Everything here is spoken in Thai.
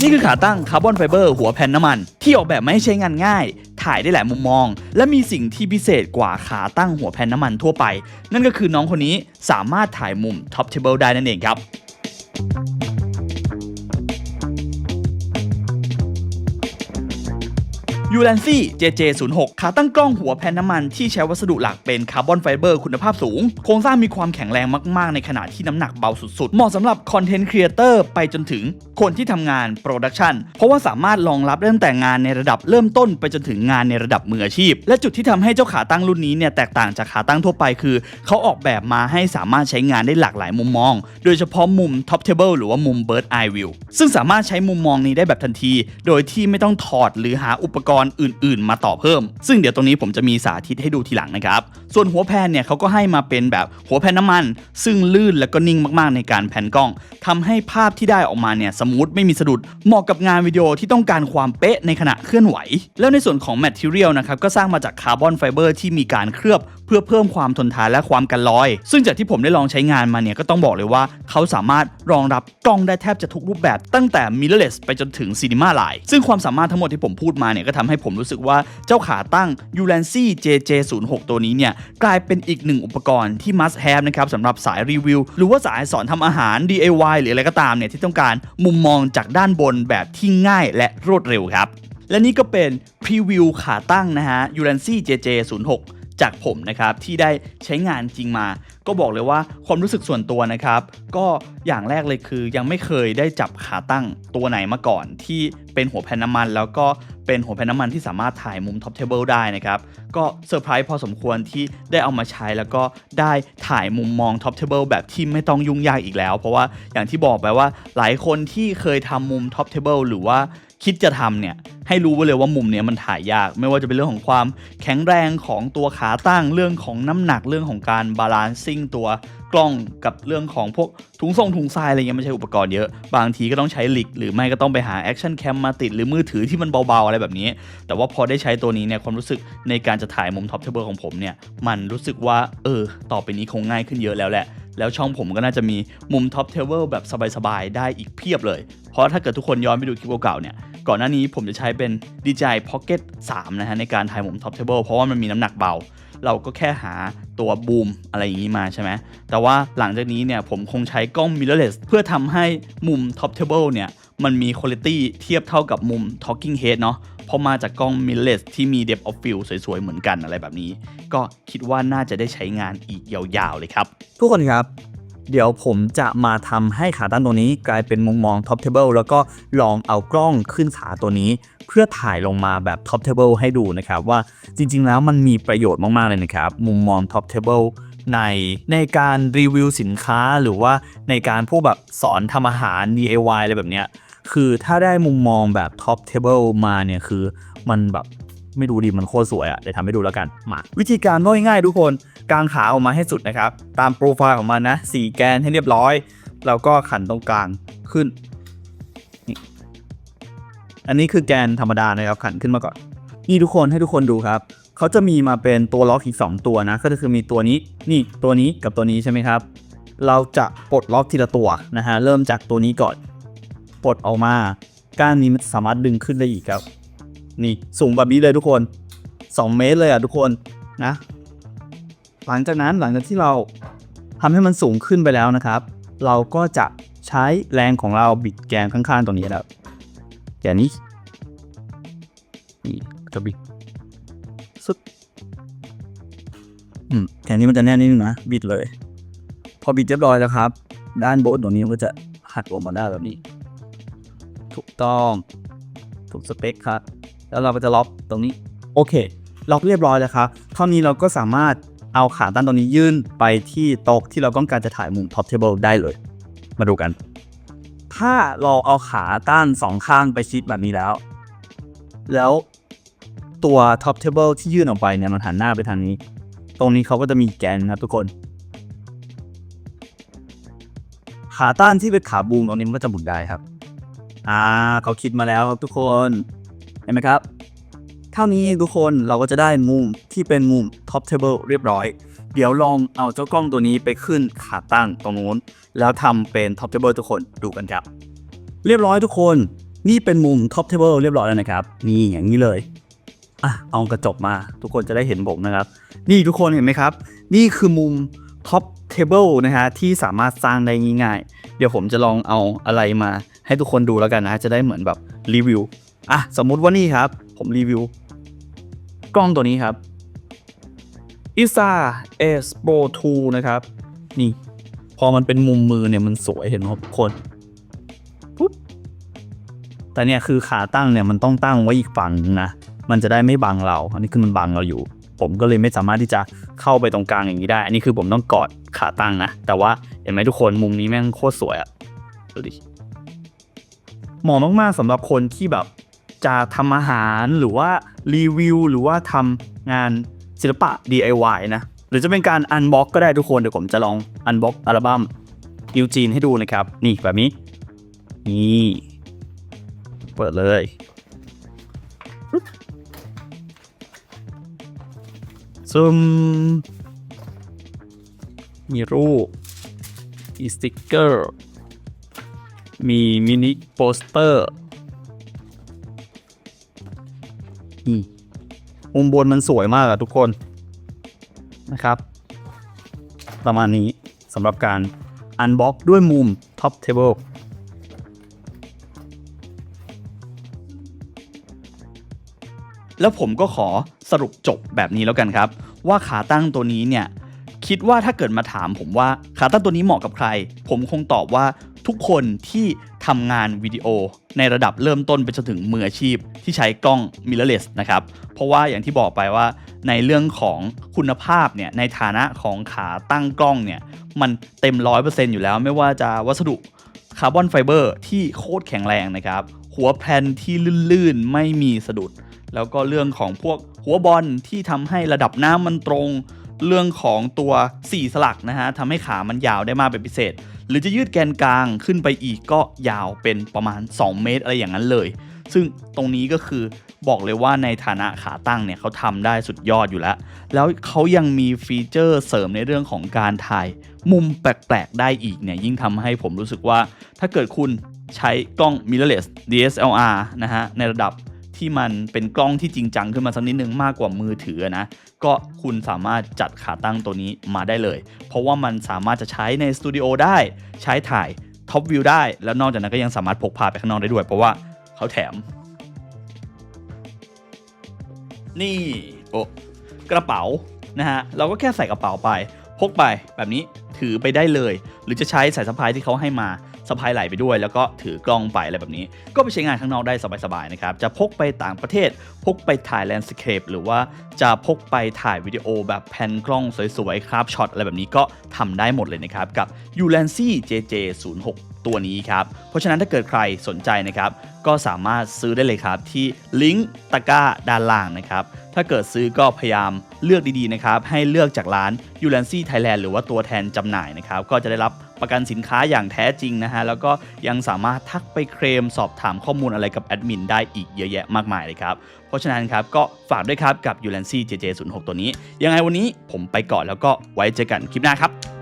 นี่คือขาตั้งคาร์บอนไฟเบอร์หัวแผ่นน้ำมัน ที่ออกแบบมาให้ใช้งานง่าย ถ่ายได้หลายมุมมอง และมีสิ่งที่พิเศษกว่าขาตั้งหัวแผ่นน้ำมันทั่วไป นั่นก็คือน้องคนนี้สามารถถ่ายมุมท็อปเทเบิลได้นั่นเองครับ ยูแลนซี่ JJ06 ขาตั้งกล้องหัวแผ่นน้ำมันที่ใช้วัสดุหลักเป็นคาร์บอนไฟเบอร์คุณภาพสูง โครงสร้างมีความแข็งแรงมากๆ ในขณะที่น้ำหนักเบาสุดๆ เหมาะสำหรับคอนเทนต์ครีเอเตอร์ไปจนถึงคนที่ทำงานโปรดักชันเพราะว่าสามารถรองรับตั้งแต่งานในระดับเริ่มต้นไปจนถึงงานในระดับมืออาชีพ และจุดที่ทำให้เจ้าขาตั้งรุ่นนี้เนี่ยแตกต่างจากขาตั้งทั่วไปคือ เขาออกแบบมาให้สามารถใช้งานได้หลากหลายมุมมอง โดยเฉพาะมุม Top Table หรือว่ามุม Bird Eye View ซึ่งสามารถใช้มุมมองนี้ได้แบบทันที โดยที่ไม่ต้องถอดหรือหาอุปกรณ์อื่นๆ มาต่อเพิ่ม ซึ่งเดี๋ยวตรงนี้ผมจะมีสาธิตให้ดูทีหลังนะครับ ส่วนหัวแพนเนี่ยเขาก็ให้มาเป็นแบบหัวแพนน้ำมัน ซึ่งลื่นและก็นิ่งมากๆในการแพนกล้องทำให้ภาพที่ได้ออกมาเนี่ยสมูทไม่มีสะดุดเหมาะกับงานวิดีโอที่ต้องการความเป๊ะในขณะเคลื่อนไหว แล้วในส่วนของแมทเทียลนะครับก็สร้างมาจากคาร์บอนไฟเบอร์ที่มีการเคลือบเพื่อเพิ่มความทนทานและความกันลอย ซึ่งจากที่ผมได้ลองใช้งานมาเนี่ยก็ต้องบอกเลยว่าเขาสามารถรองรับกล้องได้แทบจะทุกรูปแบบตั้งแต่ mirrorless ไปจนถึง cinema line ซึ่งความสามารถทั้งหมดที่ผมพูดมาเนี่ยก็ทำให้ผมรู้สึกว่าเจ้าขาตั้ง u l a n c y JJ06 ตัวนี้เนี่ย กลายเป็นอีกหนึ่งอุปกรณ์ที่ must have นะครับสำหรับสายรีวิว หรือว่าสายสอนทำอาหาร DIY หรืออะไรก็ตามเนี่ย ที่ต้องการมุมมองจากด้านบนแบบที่ง่ายและรวดเร็วครับ และนี่ก็เป็นพรีวิวขาตั้งนะฮะ u l a n c y JJ06 จากผมนะครับที่ได้ใช้งานจริงมา ก็บอกเลยว่าความรู้สึกส่วนตัวนะครับ ก็อย่างแรกเลยคือยังไม่เคยได้จับขาตั้งตัวไหนมาก่อน ที่เป็นหัวแผ่นน้ำมัน แล้วก็เป็นหัวแผ่นน้ำมันที่สามารถถ่ายมุมท็อปเทเบิลได้นะครับก็เซอร์ไพรส์พอสมควรที่ได้เอามาใช้แล้วก็ได้ถ่ายมุมมองท็อปเทเบิลแบบที่ไม่ต้องยุ่งยากอีกแล้ว เพราะว่าอย่างที่บอกไปว่าหลายคนที่เคยทำมุมท็อปเทเบิลหรือว่า คิดจะทำเนี่ยให้รู้ไว้เลยว่ามุมเนี้ยมันถ่ายยาก ไม่ว่าจะเป็นเรื่องของความแข็งแรงของตัวขาตั้งเรื่องของน้ำหนักเรื่องของการบาลานซิ่งตัวกล้องกับเรื่องของพวกถุงทรงถุงทรายอะไรเงี้ยไม่ใช่อุปกรณ์เยอะ บางทีก็ต้องใช้หลิกหรือไม่ก็ต้องไปหาแอคชั่นแคมมาติดหรือมือถือที่มันเบาๆอะไรแบบนี้ แต่ว่าพอได้ใช้ตัวนี้เนี่ยความรู้สึกในการจะถ่ายมุมท็อปเทเบิลของผมเนี่ยมันรู้สึกว่าเออต่อไปนี้คงง่ายขึ้นเยอะแล้วแหละ แล้วช่องผมก็น่าจะมีมุมท็อปเทเบิลแบบสบายๆ ได้อีกเพียบเลย เพราะถ้าเกิดทุกคนย้อนไปดูคลิปเก่าๆเนี่ยก่อนหน้านี้ผมจะใช้เป็น DJI Pocket 3 นะฮะในการถ่ายมุมท็อปเทเบิลเพราะว่ามันมีน้ำหนักเบา เราก็แค่หาตัวบูมอะไรอย่างนี้มาใช่ไหมแต่ว่าหลังจากนี้เนี่ยผมคงใช้กล้อง mirrorless เพื่อทำให้มุมท็อปเทเบิลเนี่ย มันมีคุณภาพเทียบเท่ากับมุม talking head เนาะเพราะมาจากกล้อง mirrorless ที่มี depth of field สวยๆ เหมือนกันอะไรแบบนี้ ก็คิดว่าน่าจะได้ใช้งานอีกยาวๆ เลยครับ ทุกคนครับ เดี๋ยวผมจะมาทำให้ขาตั้งตัวนี้กลายเป็นมุมมองท็อปเทเบิลแล้วก็ลองเอากล้องขึ้นขาตัวนี้ เพื่อถ่ายลงมาแบบท็อปเทเบิลให้ดูนะครับว่าจริงๆ แล้วมันมีประโยชน์มากๆ เลยนะครับ มุมมองท็อปเทเบิลในในการรีวิวสินค้าหรือว่าในการพวกแบบสอนทำอาหาร DIY อะไรแบบเนี้ย คือถ้าได้มุมมองแบบท็อปเทเบิลมาเนี่ยคือมันแบบไม่ดูดีมันโคตรสวยอะ่ะเดี๋ยวทำให้ดูแล้วกันมาวิธีการก็ง่ายๆทุกคนกางขาออกมาให้สุดนะครับ ตามโปรไฟล์ของมันนะสี่แกนให้เรียบร้อย แล้วก็ขันตรงกลางขึ้น อันนี้คือแกนธรรมดานะครับ ขันขึ้นมาก่อน นี่ทุกคนให้ทุกคนดูครับเขาจะมีมาเป็นตัวล็อกอีก 2 ตัวนะ ก็คือมีตัวนี้นี่ตัวนี้กับตัวนี้ใช่ไหมครับ เราจะปลดล็อกทีละตัวนะฮะเริ่มจากตัวนี้ก่อน ปลดออกมาก้านนี้มันสามารถดึงขึ้นได้อีกครับ นี่สูงแบบนี้เลยทุกคน 2 เมตรเลยอะทุกคนนะ หลังจากนั้นหลังจากที่เราทำให้มันสูงขึ้นไปแล้วนะครับ เราก็จะใช้แรงของเราบิดแกนข้างๆตรงนี้แล้วแกนนี้นี่จะบิดสุดอืมแกนนี้มันจะแน่นนิดนึงนะบิดเลย พอบิดเรียบร้อยแล้วครับ ด้านโบนตรงนี้มันก็จะหักออกมาได้แบบนี้ ถูกต้องถูกสเปคครับ แล้วเราก็จะล็อกตรงนี้ โอเค ล็อกเรียบร้อยแล้วครับ เท่านี้เราก็สามารถเอาขาตั้งตรงนี้ยื่นไปที่โต๊ะที่เราต้องการจะถ่ายมุมท็อปเทเบิลได้เลย มาดูกัน ถ้าเราเอาขาต้านสองข้างไปชิดแบบนี้แล้ว แล้วตัวท็อปเทเบิลที่ยื่นออกไปเนี่ยมันหันหน้าไปทางนี้ ตรงนี้เขาก็จะมีแกนนะครับทุกคน ขาต้านที่เป็นขาบูมตรงนี้มันก็จะหมุนได้ครับ อ่าเขาคิดมาแล้วครับทุกคนเห็นไหมครับเท่านี้ทุกคนเราก็จะได้มุมที่เป็นมุม top table เรียบร้อย เดี๋ยวลองเอาเจ้ากล้องตัวนี้ไปขึ้นขาตั้งตรงนู้น แล้วทำเป็น top table ทุกคนดูกันครับ เรียบร้อยทุกคนนี่เป็นมุม top table เรียบร้อยแล้วนะครับ นี่อย่างนี้เลยอะเอากระจกมา ทุกคนจะได้เห็นผมนะครับ นี่ทุกคนเห็นไหมครับ นี่คือมุม top table นะฮะที่สามารถสร้างได้ง่ายๆ เดี๋ยวผมจะลองเอาอะไรมาให้ทุกคนดูแล้วกันนะ จะได้เหมือนแบบรีวิวอะสมมุติว่านี่ครับ ผมรีวิว กล้องตัวนี้ครับ ISA S Pro 2 นะครับ นี่ พอมันเป็นมุมมือเนี่ยมันสวยเห็นไหมครับทุกคนปุ๊บแต่เนี่ยคือขาตั้งเนี่ยมันต้องตั้งไว้อีกฝั่งนึงนะมันจะได้ไม่บังเรา อันนี้คือมันบังเราอยู่ ผมก็เลยไม่สามารถที่จะเข้าไปตรงกลางอย่างนี้ได้ อันนี้คือผมต้องกอดขาตั้งนะ แต่ว่าเห็นไหมทุกคนมุมนี้แม่งโคตรสวยอะดูดิเหมาะมากๆสำหรับคนที่แบบจะทำอาหารหรือว่ารีวิวหรือว่าทำงานศิลปะ DIY นะ หรือจะเป็นการอันบ็อกก็ได้ทุกคน เดี๋ยวผมจะลองอันบ็อกอัลบั้มยูจีนให้ดูนะครับ นี่แบบนี้ นี่ เปิดเลย ซึมมีรูปมีสติกเกอร์ มีมินิโปสเตอร์นี่มุมบนมันสวยมากอะทุกคนนะครับ ประมาณนี้สำหรับการอันบ็อกด้วยมุม Top Table แล้วผมก็ขอสรุปจบแบบนี้แล้วกันครับ ว่าขาตั้งตัวนี้เนี่ยคิดว่าถ้าเกิดมาถามผมว่าขาตั้งตัวนี้เหมาะกับใคร ผมคงตอบว่าทุกคนที่ทำงานวิดีโอ ในระดับเริ่มต้นไปจนถึงมืออาชีพที่ใช้กล้อง mirrorless นะครับ เพราะว่าอย่างที่บอกไปว่าในเรื่องของคุณภาพเนี่ยในฐานะของขาตั้งกล้องเนี่ยมันเต็ม 100%อยู่แล้วไม่ว่าจะวัสดุคาร์บอนไฟเบอร์ที่โคตรแข็งแรงนะครับ หัวแผ่นที่ลื่นๆ ไม่มีสะดุด แล้วก็เรื่องของพวกหัวบอลที่ทำให้ระดับน้ำมันตรง เรื่องของตัว 4 สลักนะฮะทำให้ขามันยาวได้มากเป็นพิเศษ หรือจะยืดแกนกลางขึ้นไปอีกก็ยาวเป็นประมาณ 2 เมตรอะไรอย่างนั้นเลย ซึ่งตรงนี้ก็คือบอกเลยว่าในฐานะขาตั้งเนี่ยเขาทำได้สุดยอดอยู่แล้ว แล้วเขายังมีฟีเจอร์เสริมในเรื่องของการถ่าย มุมแปลกๆได้อีกเนี่ยยิ่งทำให้ผมรู้สึกว่า ถ้าเกิดคุณใช้กล้อง mirrorless DSLR นะฮะในระดับ ที่มันเป็นกล้องที่จริงจังขึ้นมาสักนิดนึงมากกว่ามือถือนะ ก็คุณสามารถจัดขาตั้งตัวนี้มาได้เลย เพราะว่ามันสามารถจะใช้ในสตูดิโอได้ ใช้ถ่ายท็อปวิวได้ แล้วนอกจากนั้นก็ยังสามารถพกพาไปข้างนอกได้ด้วย เพราะว่าเขาแถม นี่โอ้กระเป๋านะฮะเราก็แค่ใส่กระเป๋าไป พกไปแบบนี้ถือไปได้เลย หรือจะใช้สายสะพายที่เขาให้มา สะพายไหลไปด้วย แล้วก็ถือกล้องไปอะไรแบบนี้ ก็ไปใช้งานข้างนอกได้สบายๆนะครับ จะพกไปต่างประเทศ พกไปถ่ายแลนด์สเคปหรือว่าจะพกไปถ่ายวิดีโอแบบแพนกล้องสวยๆ ครับช็อตอะไรแบบนี้ก็ทำได้หมดเลยนะครับ กับ u l a n c y JJ06 ตัวนี้ครับ เพราะฉะนั้นถ้าเกิดใครสนใจนะครับ ก็สามารถซื้อได้เลยครับที่ลิงก์ตะกร้าด้านล่างนะครับ ถ้าเกิดซื้อก็พยายามเลือกดีๆนะครับให้เลือกจากร้านยูแลนซี่ไทยแลนด์หรือว่าตัวแทนจำหน่ายนะครับก็จะได้รับประกันสินค้าอย่างแท้จริงนะฮะแล้วก็ยังสามารถทักไปเคลมสอบถามข้อมูลอะไรกับแอดมินได้อีกเยอะแยะมากมายเลยครับ เพราะฉะนั้นครับก็ฝากด้วยครับกับ u l a n c y JJ06 ตัวนี้ ยังไงวันนี้ผมไปก่อนแล้วก็ไว้เจอกันคลิปหน้าครับ